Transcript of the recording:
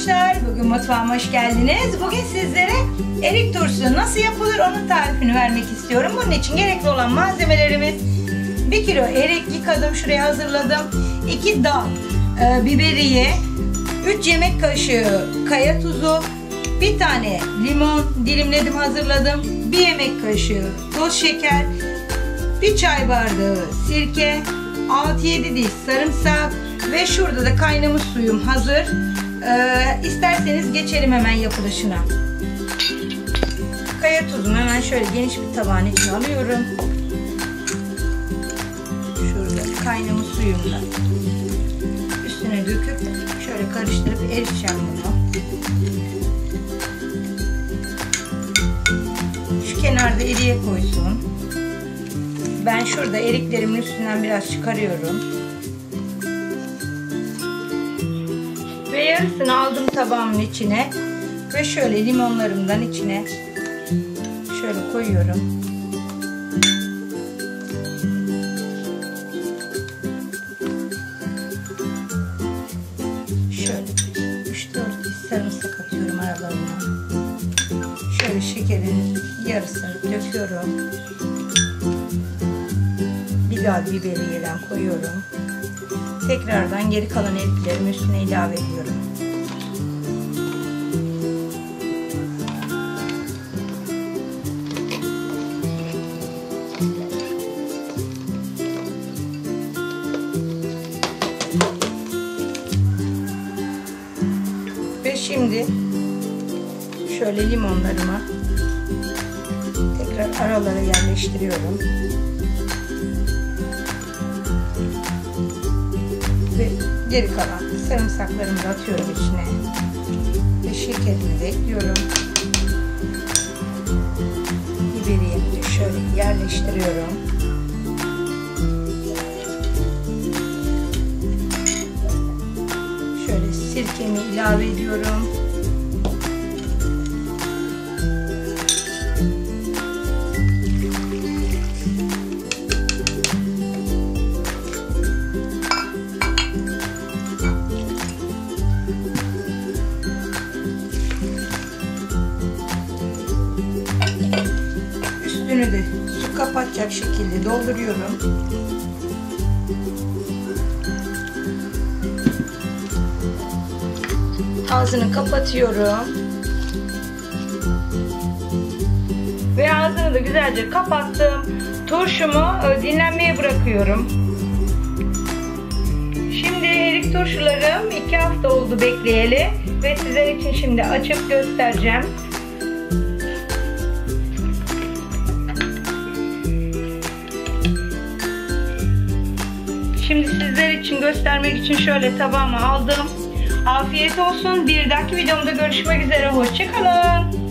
arkadaşlar. Bugün mutfağıma hoş geldiniz. Bugün sizlere erik turşusu nasıl yapılır onun tarifini vermek istiyorum. Bunun için gerekli olan malzemelerimiz 1 kilo erik yıkadım şuraya hazırladım. 2 dal e, biberiye, 3 yemek kaşığı kaya tuzu, bir tane limon dilimledim hazırladım. 1 yemek kaşığı toz şeker, 1 çay bardağı sirke, 6-7 diş sarımsak ve şurada da kaynamış suyum hazır. Ee, isterseniz geçelim hemen yapılışına. Kaya tuzumu hemen şöyle geniş bir tabağın içine alıyorum. Şurada kaynamış suyumla üstüne döküp şöyle karıştırıp eriteceğim bunu. Şu kenarda eriye koysun. Ben şurada eriklerimin üstünden biraz çıkarıyorum. Ve yarısını aldım tabağımın içine. Ve şöyle limonlarımdan içine şöyle koyuyorum. Şöyle 3-4 diş atıyorum aralarına. Şöyle şekerin yarısını döküyorum. Bir daha biberiyeden koyuyorum. Tekrardan geri kalan eriklerimi üstüne ilave ediyorum. Ve şimdi şöyle limonlarımı tekrar aralara yerleştiriyorum. Geri kalan sarımsaklarımı da atıyorum içine. Ve şekerimi de ekliyorum. Biberiyemi de şöyle yerleştiriyorum. Şöyle sirkemi ilave ediyorum. Üstünü de su kapatacak şekilde dolduruyorum. Ağzını kapatıyorum. Ve ağzını da güzelce kapattım. Turşumu e, dinlenmeye bırakıyorum. Şimdi erik turşularım 2 hafta oldu bekleyeli. Ve sizler için şimdi açıp göstereceğim. Şimdi sizler için göstermek için şöyle tabağıma aldım. Afiyet olsun. Bir dahaki videomda görüşmek üzere. Hoşçakalın.